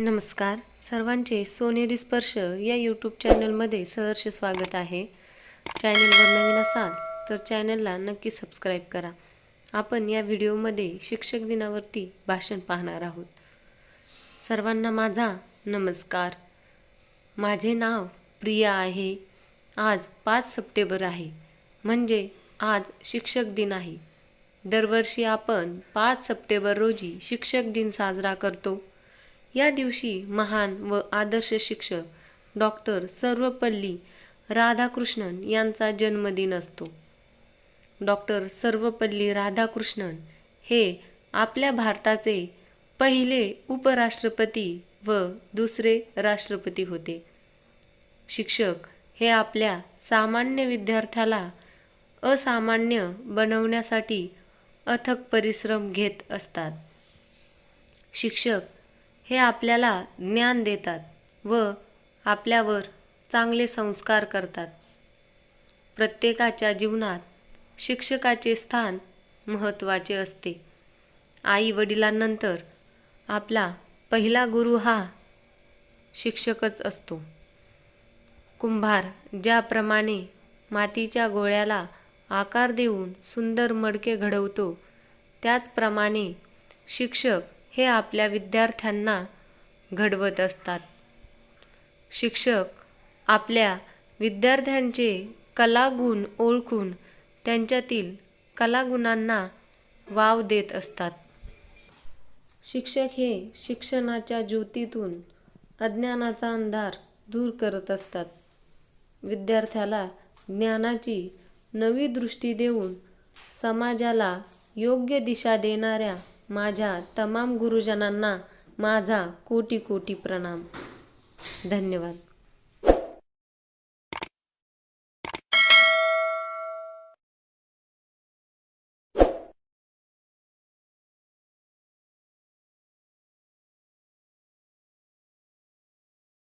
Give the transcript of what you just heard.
नमस्कार. सर्वांचे सोनेरी स्पर्श या यूट्यूब चॅनलमध्ये सहर्ष स्वागत आहे. चॅनलवर नवीन असाल तर चॅनलला नक्की सबस्क्राईब करा. आपण या व्हिडिओमध्ये शिक्षक दिनावरती भाषण पाहणार आहोत. सर्वांना माझा नमस्कार. माझे नाव प्रिया आहे. आज पाच सप्टेंबर आहे. म्हणजे आज शिक्षक दिन आहे. दरवर्षी आपण पाच सप्टेंबर रोजी शिक्षक दिन साजरा करतो. या दिवशी महान व आदर्श शिक्षक डॉक्टर सर्वपल्ली राधाकृष्णन यांचा जन्मदिन असतो. डॉक्टर सर्वपल्ली राधाकृष्णन हे आपल्या भारताचे पहिले उपराष्ट्रपती व दुसरे राष्ट्रपती होते. शिक्षक हे आपल्या सामान्य विद्यार्थ्याला असामान्य बनवण्यासाठी अथक परिश्रम घेत असतात. शिक्षक हे आपल्याला ज्ञान देतात व आपल्यावर चांगले संस्कार करतात. प्रत्येकाच्या जीवनात शिक्षकाचे स्थान महत्त्वाचे असते. आई वडिलांनंतर आपला पहिला गुरु हा शिक्षकच असतो. कुंभार ज्याप्रमाणे मातीच्या गोळ्याला आकार देऊन सुंदर मडके घडवतो त्याचप्रमाणे शिक्षक हे आपल्या विद्यार्थ्यांना घडवत असतात. शिक्षक आपल्या विद्यार्थ्यांचे कलागुण ओळखून त्यांच्यातील कलागुणांना वाव देत असतात. शिक्षक हे शिक्षणाच्या ज्योतीतून अज्ञानाचा अंधार दूर करत असतात. विद्यार्थ्याला ज्ञानाची नवी दृष्टी देऊन समाजाला योग्य दिशा देणाऱ्या माझ्या तमाम गुरुजनांना माझा कोटी कोटी प्रणाम. धन्यवाद.